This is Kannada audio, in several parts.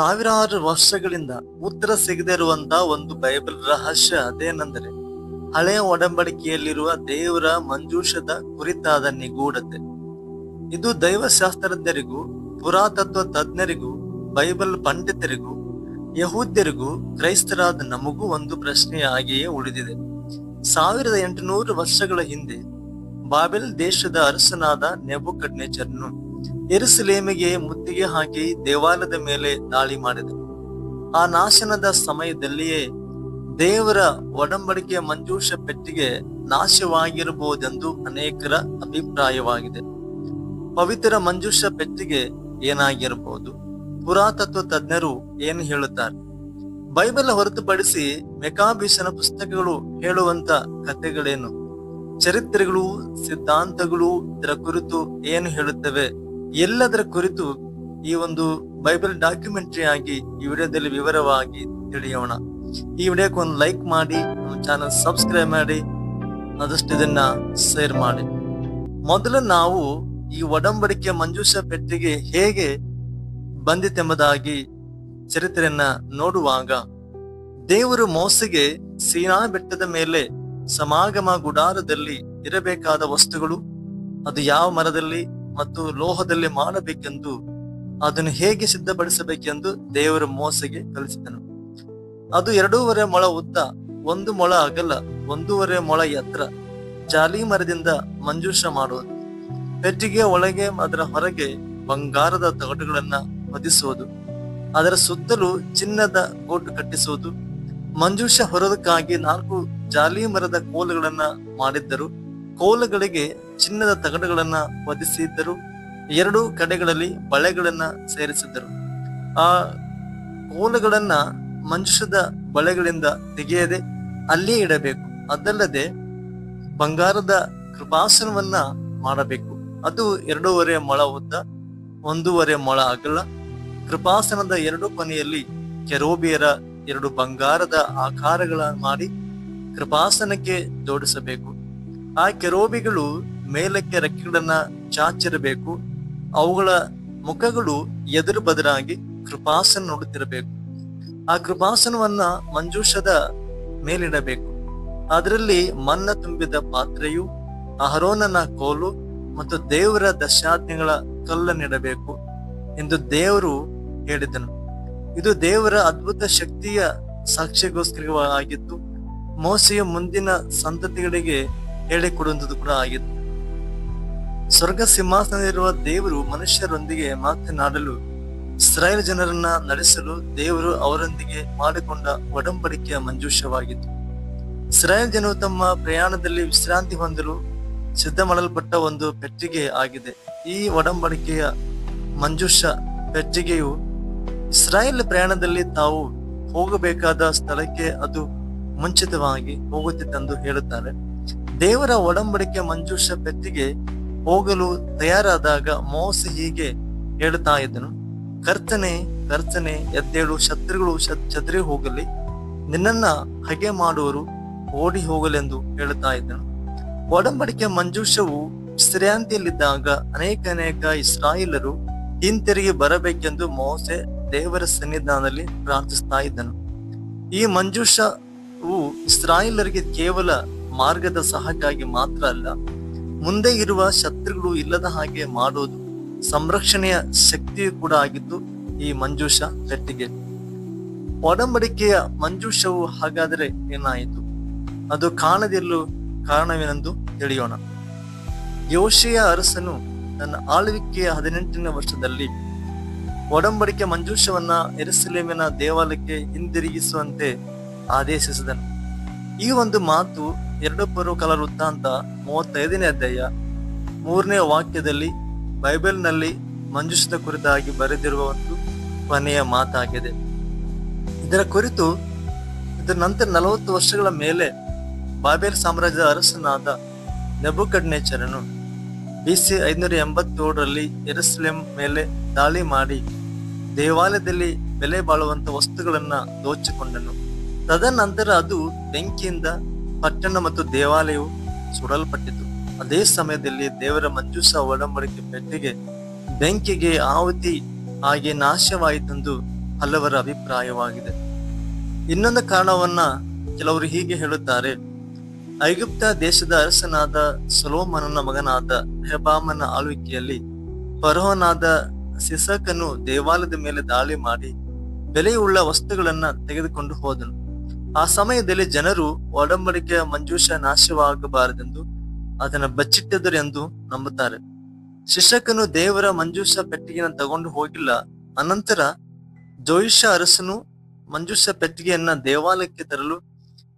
ಸಾವಿರಾರು ವರ್ಷಗಳಿಂದ ಉತ್ತರ ಸಿಗದೇ ಇರುವಂತಹ ಒಂದು ಬೈಬಲ್ ರಹಸ್ಯ ಅದೇನೆಂದರೆ ಹಳೆಯ ಒಡಂಬಡಿಕೆಯಲ್ಲಿರುವ ದೇವರ ಮಂಜೂಷದ ಕುರಿತಾದ ನಿಗೂಢತೆ. ಇದು ದೈವಶಾಸ್ತ್ರಜ್ಞರಿಗೂ, ಪುರಾತತ್ವ ತಜ್ಞರಿಗೂ, ಬೈಬಲ್ ಪಂಡಿತರಿಗೂ, ಯಹೂದ್ಯರಿಗೂ, ಕ್ರೈಸ್ತರಾದ ನಮಗೂ ಒಂದು ಪ್ರಶ್ನೆಯಾಗಿಯೇ ಉಳಿದಿದೆ. ಸಾವಿರದ ಎಂಟುನೂರು ವರ್ಷಗಳ ಹಿಂದೆ ಬಾಬೆಲ್ ದೇಶದ ಅರಸನಾದ ನೆಬುಕಡ್ನೆಚರ್ನು ಎರುಸಲೇಮಿಗೆ ಮುತ್ತಿಗೆ ಹಾಕಿ ದೇವಾಲಯದ ಮೇಲೆ ದಾಳಿ ಮಾಡಿದನು ಆ ನಾಶನದ ಸಮಯದಲ್ಲಿಯೇ ದೇವರ ಒಡಂಬಡಿಕೆಯ ಮಂಜೂಷ ಪೆಟ್ಟಿಗೆ ನಾಶವಾಗಿರಬಹುದೆಂದು ಅನೇಕರ ಅಭಿಪ್ರಾಯವಾಗಿದೆ. ಪವಿತ್ರ ಮಂಜೂಷ ಪೆಟ್ಟಿಗೆ ಏನಾಗಿರಬಹುದು? ಪುರಾತತ್ವ ತಜ್ಞರು ಏನು ಹೇಳುತ್ತಾರೆ? ಬೈಬಲ್ ಹೊರತುಪಡಿಸಿ ಮೆಕಾಬೀಸನ ಪುಸ್ತಕಗಳು ಹೇಳುವಂತ ಕಥೆಗಳೇನು? ಚರಿತ್ರೆಗಳು, ಸಿದ್ಧಾಂತಗಳು ಇದರ ಕುರಿತು ಏನು ಹೇಳುತ್ತವೆ? ಎಲ್ಲದರ ಕುರಿತು ಈ ಒಂದು ಬೈಬಲ್ ಡಾಕ್ಯುಮೆಂಟರಿ ಆಗಿ ಈ ವಿಡಿಯೋದಲ್ಲಿ ವಿವರವಾಗಿ ತಿಳಿಯೋಣ. ಈ ವಿಡಿಯೋಕ್ಕೆ ಒಂದು ಲೈಕ್ ಮಾಡಿ ಚಾನಲ್ ಸಬ್ಸ್ಕ್ರೈಬ್ ಮಾಡಿ, ಆದಷ್ಟು ಇದನ್ನ ಶೇರ್ ಮಾಡಿ. ಮೊದಲು ನಾವು ಈ ಒಡಂಬಡಿಕೆ ಮಂಜೂಷ ಪೆಟ್ಟಿಗೆ ಹೇಗೆ ಬಂದಿತೆಂಬುದಾಗಿ ಚರಿತ್ರೆಯನ್ನ ನೋಡುವಾಗ ದೇವರು ಮೋಸಿಗೆ ಸೀನಾ ಬೆಟ್ಟದ ಮೇಲೆ ಸಮಾಗಮ ಗುಡಾರದಲ್ಲಿ ಇರಬೇಕಾದ ವಸ್ತುಗಳು, ಅದು ಯಾವ ಮರದಲ್ಲಿ ಮತ್ತು ಲೋಹದಲ್ಲಿ ಮಾಡಬೇಕೆಂದು ಅದನ್ನು ಹೇಗೆ ಸಿದ್ಧಪಡಿಸಬೇಕೆಂದು ದೇವರ ಮೋಸೆಗೆ ಕಲಿಸಿದನು. ಅದು ಎರಡೂವರೆ ಮೊಳ ಉದ್ದ, ಒಂದು ಮೊಳ ಅಗಲ, ಒಂದೂವರೆ ಮೊಳ ಎತ್ತರ ಜಾಲಿ ಮರದಿಂದ ಮಂಜೂಷ ಮಾಡುವುದು ಪೆಟ್ಟಿಗೆ ಒಳಗೆ ಅದರ ಹೊರಗೆ ಬಂಗಾರದ ತಗಡುಗಳನ್ನ ಹೊದಿಸುವುದು, ಅದರ ಸುತ್ತಲೂ ಚಿನ್ನದ ಗೋಟು ಕಟ್ಟಿಸುವುದು, ಮಂಜೂಷ ಹೊರದಕ್ಕಾಗಿ ನಾಲ್ಕು ಜಾಲಿ ಮರದ ಕೋಲುಗಳನ್ನ ಮಾಡಿದ್ದರು. ಕೋಲುಗಳಿಗೆ ಚಿನ್ನದ ತಗಡುಗಳನ್ನ ಹೊದಿಸಿದ್ದರು. ಎರಡು ಕಡೆಗಳಲ್ಲಿ ಬಳೆಗಳನ್ನ ಸೇರಿಸಿದ್ದರು. ಆ ಕೋಲುಗಳನ್ನ ಮನುಷ್ಯದ ಬಳೆಗಳಿಂದ ತೆಗೆಯದೆ ಅಲ್ಲೇ ಇಡಬೇಕು. ಅದಲ್ಲದೆ ಬಂಗಾರದ ಕೃಪಾಸನವನ್ನ ಮಾಡಬೇಕು. ಅದು ಎರಡೂವರೆ ಮೊಳ ಉದ್ದ, ಒಂದೂವರೆ ಮೊಳ ಅಗಲ. ಕೃಪಾಸನದ ಎರಡು ಕೊನೆಯಲ್ಲಿ ಕೆರೋಬಿಯರ ಎರಡು ಬಂಗಾರದ ಆಕಾರಗಳ ಮಾಡಿ ಕೃಪಾಸನಕ್ಕೆ ಜೋಡಿಸಬೇಕು. ಆ ಕೆರೋಬಿಗಳು ಮೇಲಕ್ಕೆ ರೆಕ್ಕೆಗಳನ್ನ ಚಾಚಿರಬೇಕು. ಅವುಗಳ ಮುಖಗಳು ಎದುರು ಬದರಾಗಿ ಕೃಪಾಸನ ನೋಡುತ್ತಿರಬೇಕು. ಆ ಕೃಪಾಸನವನ್ನ ಮಂಜೂಷದ ಮೇಲಿಡಬೇಕು. ಅದರಲ್ಲಿ ಮನ್ನ ತುಂಬಿದ ಪಾತ್ರೆಯು, ಅಹರೋನನ ಕೋಲು ಮತ್ತು ದೇವರ ದಶಾಜ್ಞೆಗಳ ಕಲ್ಲನ್ನಿಡಬೇಕು ಎಂದು ದೇವರು ಹೇಳಿದನು. ಇದು ದೇವರ ಅದ್ಭುತ ಶಕ್ತಿಯ ಸಾಕ್ಷ್ಯಗೋಸ್ಕರವಾಗಿದ್ದು ಮೋಸೆಯ ಮುಂದಿನ ಸಂತತಿಗಳಿಗೆ ಹೇಳಿಕೊಡುವಂಥದ್ದು ಕೂಡ ಆಗಿತ್ತು. ಸ್ವರ್ಗ ಸಿಂಹಾಸನದಲ್ಲಿರುವ ದೇವರು ಮನುಷ್ಯರೊಂದಿಗೆ ಮಾತನಾಡಲು ಇಸ್ರಾಯೇಲ್ ಜನರನ್ನ ನಡೆಸಲು ದೇವರು ಅವರೊಂದಿಗೆ ಮಾಡಿಕೊಂಡ ಒಡಂಬಡಿಕೆಯ ಮಂಜೂಷವಾಗಿತ್ತು. ಇಸ್ರಾಯೇಲ್ ಜನರು ತಮ್ಮ ಪ್ರಯಾಣದಲ್ಲಿ ವಿಶ್ರಾಂತಿ ಹೊಂದಲು ಸಿದ್ಧ ಮಾಡಲ್ಪಟ್ಟ ಒಂದು ಪೆಟ್ಟಿಗೆ ಆಗಿದೆ. ಈ ಒಡಂಬಡಿಕೆಯ ಮಂಜುಷ ಪೆಟ್ಟಿಗೆಯು ಇಸ್ರಾಯೇಲ್ ಪ್ರಯಾಣದಲ್ಲಿ ತಾವು ಹೋಗಬೇಕಾದ ಸ್ಥಳಕ್ಕೆ ಅದು ಮುಂಚಿತವಾಗಿ ಹೋಗುತ್ತಿತ್ತೆಂದು ಹೇಳುತ್ತಾರೆ. ದೇವರ ಒಡಂಬಡಿಕೆ ಮಂಜೂಷ ಬೆತ್ತಿಗೆ ಹೋಗಲು ತಯಾರಾದಾಗ ಮೋಸ ಹೀಗೆ ಹೇಳುತ್ತಾ ಇದ್ದನು, ಕರ್ತನೆ ಕರ್ತನೆ, ಎದ್ದೇಳು, ಶತ್ರುಗಳು ಚದರಿ ಹೋಗಲಿ, ನಿನ್ನನ್ನ ಹಗೆ ಮಾಡುವರು ಓಡಿ ಹೋಗಲೆಂದು ಹೇಳುತ್ತಾ ಇದ್ದನು. ಒಡಂಬಡಿಕೆ ಮಂಜೂಷವು ವಿಶ್ರಾಂತಿಯಲ್ಲಿದ್ದಾಗ ಅನೇಕ ಅನೇಕ ಇಸ್ರಾಯಿಲರು ಹಿಂತಿರುಗಿ ಬರಬೇಕೆಂದು ಮೋಸೆ ದೇವರ ಸನ್ನಿಧಾನದಲ್ಲಿ ಪ್ರಾರ್ಥಿಸ್ತಾ ಇದ್ದನು. ಈ ಮಂಜೂಷವು ಇಸ್ರಾಯಿಲರಿಗೆ ಕೇವಲ ಮಾರ್ಗದ ಸಹಕ್ಕಾಗಿ ಮಾತ್ರ ಅಲ್ಲ, ಮುಂದೆ ಇರುವ ಶತ್ರುಗಳು ಇಲ್ಲದ ಹಾಗೆ ಮಾಡುವುದು ಸಂರಕ್ಷಣೆಯ ಶಕ್ತಿಯು ಕೂಡ ಆಗಿದ್ದು ಈ ಮಂಜೂಷ ಪೆಟ್ಟಿಗೆ ಒಡಂಬಡಿಕೆಯ ಮಂಜೂಷವು ಹಾಗಾದರೆ ಏನಾಯಿತು? ಅದು ಕಾಣದಿರಲು ಕಾರಣವೇನೆಂದು ತಿಳಿಯೋಣ. ಯೋಶಿಯ ಅರಸನು ತನ್ನ ಆಳ್ವಿಕೆಯ ಹದಿನೆಂಟನೇ ವರ್ಷದಲ್ಲಿ ಒಡಂಬಡಿಕೆ ಮಂಜೂಷವನ್ನ ಎರುಸಲೇಮಿನ ದೇವಾಲಯಕ್ಕೆ ಹಿಂದಿರುಗಿಸುವಂತೆ ಆದೇಶಿಸಿದನು. ಈ ಒಂದು ಮಾತು ಎರಡೊಬ್ಬರು ಕಲ ವೃತ್ತಾಂತ ಮೂವತ್ತೈದನೇ ಅಧ್ಯಾಯ ಮೂರನೇ ವಾಕ್ಯದಲ್ಲಿ ಬೈಬಲ್ನಲ್ಲಿ ಮಂಜುಷದ ಕುರಿತಾಗಿ ಬರೆದಿರುವ ಒಂದು ಕೊನೆಯ ಮಾತಾಗಿದೆ. ಇದರ ಕುರಿತು ಇದರ ನಂತರ ನಲವತ್ತು ವರ್ಷಗಳ ಮೇಲೆ ಬಾಬೇಲ್ ಸಾಮ್ರಾಜ್ಯದ ಅರಸನಾದ ನೆಬುಕಡ್ನೇಚರನು ಬಿಸಿ ಐನೂರ ಎಂಬತ್ತೇಳರಲ್ಲಿ ಎರಸ್ಲೆಂ ಮೇಲೆ ದಾಳಿ ಮಾಡಿ ದೇವಾಲಯದಲ್ಲಿ ಬೆಲೆ ಬಾಳುವಂತ ವಸ್ತುಗಳನ್ನ ದೋಚಿಕೊಂಡನು. ತದನಂತರ ಅದು ಬೆಂಕಿಯಿಂದ ಪಟ್ಟಣ ಮತ್ತು ದೇವಾಲಯವು ಸುಡಲ್ಪಟ್ಟಿತು. ಅದೇ ಸಮಯದಲ್ಲಿ ದೇವರ ಮಂಜೂಷ ಒಡಂಬಡಿಕೆ ಪೆಟ್ಟಿಗೆ ಬೆಂಕಿಗೆ ಆಹುತಿ ಹಾಗೆ ನಾಶವಾಯಿತೆಂದು ಹಲವರ ಅಭಿಪ್ರಾಯವಾಗಿದೆ. ಇನ್ನೊಂದು ಕಾರಣವನ್ನ ಕೆಲವರು ಹೀಗೆ ಹೇಳುತ್ತಾರೆ. ಐಗುಪ್ತ ದೇಶದ ಅರಸನಾದ ಸೊಲೋಮನನ ಮಗನಾದ ಹೆಬಾಮನ ಆಳ್ವಿಕೆಯಲ್ಲಿ ಫರೋಹನಾದ ಸಿಸಕನು ದೇವಾಲಯದ ಮೇಲೆ ದಾಳಿ ಮಾಡಿ ಬೆಲೆಯುಳ್ಳ ವಸ್ತುಗಳನ್ನ ತೆಗೆದುಕೊಂಡು ಹೋದನು. ಆ ಸಮಯದಲ್ಲಿ ಜನರು ಒಡಂಬಡಿಕೆಯ ಮಂಜೂಷ ನಾಶವಾಗಬಾರದೆಂದು ಅದನ್ನು ಬಚ್ಚಿಟ್ಟಿದ್ದರು ಎಂದು ನಂಬುತ್ತಾರೆ. ಶಿಕ್ಷಕನು ದೇವರ ಮಂಜೂಷ ಪೆಟ್ಟಿಗೆಯನ್ನು ತಗೊಂಡು ಹೋಗಿಲ್ಲ. ಅನಂತರ ಜೋಯಿಷ ಅರಸನು ಮಂಜೂಷ ಪೆಟ್ಟಿಗೆಯನ್ನ ದೇವಾಲಯಕ್ಕೆ ತರಲು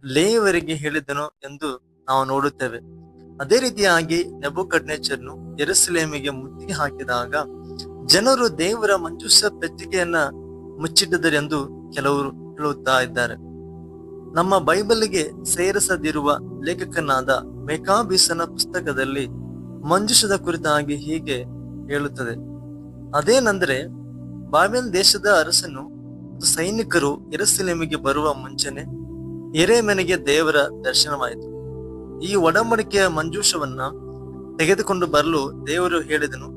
ಲೇವರಿಗೆ ಹೇಳಿದನು ಎಂದು ನಾವು ನೋಡುತ್ತೇವೆ. ಅದೇ ರೀತಿಯಾಗಿ ನೆಬುಕಡ್ನೇಚರ್ನು ಎರಸಲೇಮಿಗೆ ಮುತ್ತಿಗೆ ಹಾಕಿದಾಗ ಜನರು ದೇವರ ಮಂಜೂಷ ಪೆಟ್ಟಿಗೆಯನ್ನ ಮುಚ್ಚಿಟ್ಟಿದ್ದರೆಂದು ಕೆಲವರು ಹೇಳುತ್ತಾ ಇದ್ದಾರೆ. ನಮ್ಮ ಬೈಬಲ್ಗೆ ಸೇರಿಸದಿರುವ ಲೇಖಕನಾದ ಮೆಕಾಬೀಸನ ಪುಸ್ತಕದಲ್ಲಿ ಮಂಜುಷದ ಕುರಿತಾಗಿ ಹೀಗೆ ಹೇಳುತ್ತದೆ. ಅದೇನೆಂದರೆ, ಬಾಬೆಲ್ ದೇಶದ ಅರಸನು ಸೈನಿಕರು ಎರಸಿಲೆಮಿಗೆ ಬರುವ ಮುಂಚೆನೆ ಎರೆಮನೆಗೆ ದೇವರ ದರ್ಶನವಾಯಿತು. ಈ ಒಡಂಬಡಿಕೆಯ ಮಂಜೂಷವನ್ನ ತೆಗೆದುಕೊಂಡು ಬರಲು ದೇವರು ಹೇಳಿದನು,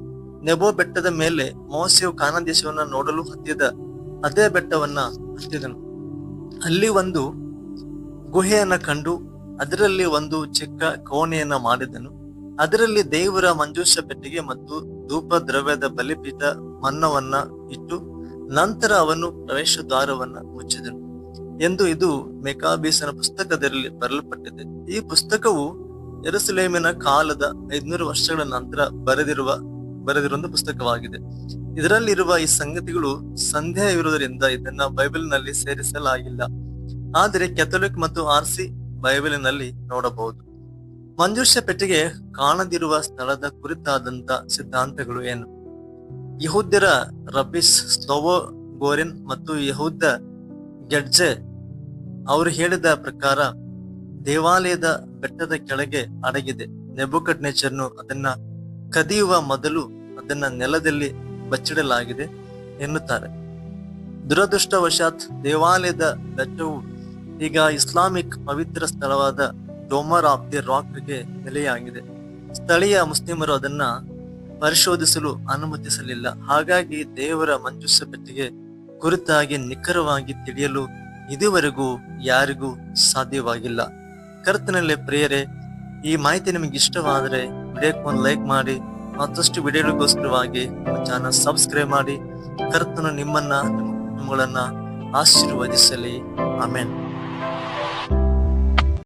ನೆಬೋ ಬೆಟ್ಟದ ಮೇಲೆ ಮೋಸೆಯು ಕಾನ ದೇಶವನ್ನ ನೋಡಲು ಹತ್ತಿದ ಅದೇ ಬೆಟ್ಟವನ್ನ ಹತ್ತಿದನು. ಅಲ್ಲಿ ಒಂದು ಗುಹೆಯನ್ನ ಕಂಡು ಅದರಲ್ಲಿ ಒಂದು ಚಿಕ್ಕ ಕೋಣೆಯನ್ನು ಮಾಡಿದನು. ಅದರಲ್ಲಿ ದೇವರ ಮಂಜೂಷ ಪೆಟ್ಟಿಗೆ ಮತ್ತು ಧೂಪ ದ್ರವ್ಯದ ಬಲಿಪೀಠ ಮನ್ನವನ್ನ ಇಟ್ಟು ನಂತರ ಅವನು ಪ್ರವೇಶ ದ್ವಾರವನ್ನ ಮುಚ್ಚಿದನು ಎಂದು ಇದು ಮೆಕಾಬೀಸನ ಪುಸ್ತಕದಲ್ಲಿ ಬರಲ್ಪಟ್ಟಿದೆ ಈ ಪುಸ್ತಕವು ಎರಸುಲೇಮಿನ ಕಾಲದ ಐದ್ನೂರು ವರ್ಷಗಳ ನಂತರ ಬರೆದಿರುವ ಬರೆದಿರುವ ಒಂದು ಪುಸ್ತಕವಾಗಿದೆ. ಇದರಲ್ಲಿರುವ ಈ ಸಂಗತಿಗಳು ಸಂಧ್ಯಾ ಇರುವುದರಿಂದ ಇದನ್ನ ಬೈಬಲ್ನಲ್ಲಿ ಸೇರಿಸಲಾಗಿಲ್ಲ. ಆದರೆ ಕೆಥೊಲಿಕ್ ಮತ್ತು ಆರ್ಸಿ ಬೈಬಲಿನಲ್ಲಿ ನೋಡಬಹುದು. ಮಂಜೂಷ ಪೆಟ್ಟಿಗೆ ಕಾಣದಿರುವ ಸ್ಥಳದ ಕುರಿತಾದಂತ ಸಿದ್ಧಾಂತಗಳು ಏನು? ಯಹೂದ್ಯರ ರಬಿಸ್ ಸ್ಲೋವೋ ಗೋರಿನ್ ಮತ್ತು ಯಹೂದ ಗೆಡ್ಜೆ ಅವರು ಹೇಳಿದ ಪ್ರಕಾರ ದೇವಾಲಯದ ಬೆಟ್ಟದ ಕೆಳಗೆ ಅಡಗಿದೆ. ನೆಬುಕಟ್ ನೇಚರ್ನು ಅದನ್ನ ಕದಿಯುವ ಮೊದಲು ಅದನ್ನ ನೆಲದಲ್ಲಿ ಬಚ್ಚಿಡಲಾಗಿದೆ ಎನ್ನುತ್ತಾರೆ. ದುರದೃಷ್ಟವಶಾತ್ ದೇವಾಲಯದ ಬೆಟ್ಟವು ಈಗ ಇಸ್ಲಾಮಿಕ್ ಪವಿತ್ರ ಸ್ಥಳವಾದ ಡೋಮರ್ ಆಫ್ ದಿ ರಾಕ್ಗೆ ನೆಲೆಯಾಗಿದೆ. ಸ್ಥಳೀಯ ಮುಸ್ಲಿಮರು ಅದನ್ನ ಪರಿಶೋಧಿಸಲು ಅನುಮತಿಸಲಿಲ್ಲ. ಹಾಗಾಗಿ ದೇವರ ಮಂಜುಸ ಪೆಟ್ಟಿಗೆ ಕುರಿತಾಗಿ ನಿಖರವಾಗಿ ತಿಳಿಯಲು ಇದುವರೆಗೂ ಯಾರಿಗೂ ಸಾಧ್ಯವಾಗಿಲ್ಲ. ಕರ್ತನಲ್ಲಿ ಪ್ರಿಯರೇ, ಈ ಮಾಹಿತಿ ನಿಮಗೆ ಇಷ್ಟವಾದರೆ ವಿಡಿಯೋಕ್ಕೆ ಲೈಕ್ ಮಾಡಿ, ಮತ್ತಷ್ಟು ವಿಡಿಯೋಗಳಿಗೋಸ್ಕರವಾಗಿ ನಮ್ಮ ಚಾನಲ್ ಸಬ್ಸ್ಕ್ರೈಬ್ ಮಾಡಿ, ಕರ್ತನು ನಿಮ್ಮನ್ನ ನಿಮ್ಮ ಕುಟುಂಬಗಳನ್ನ ಆಶೀರ್ವದಿಸಲಿ. ಆಮೇನ್.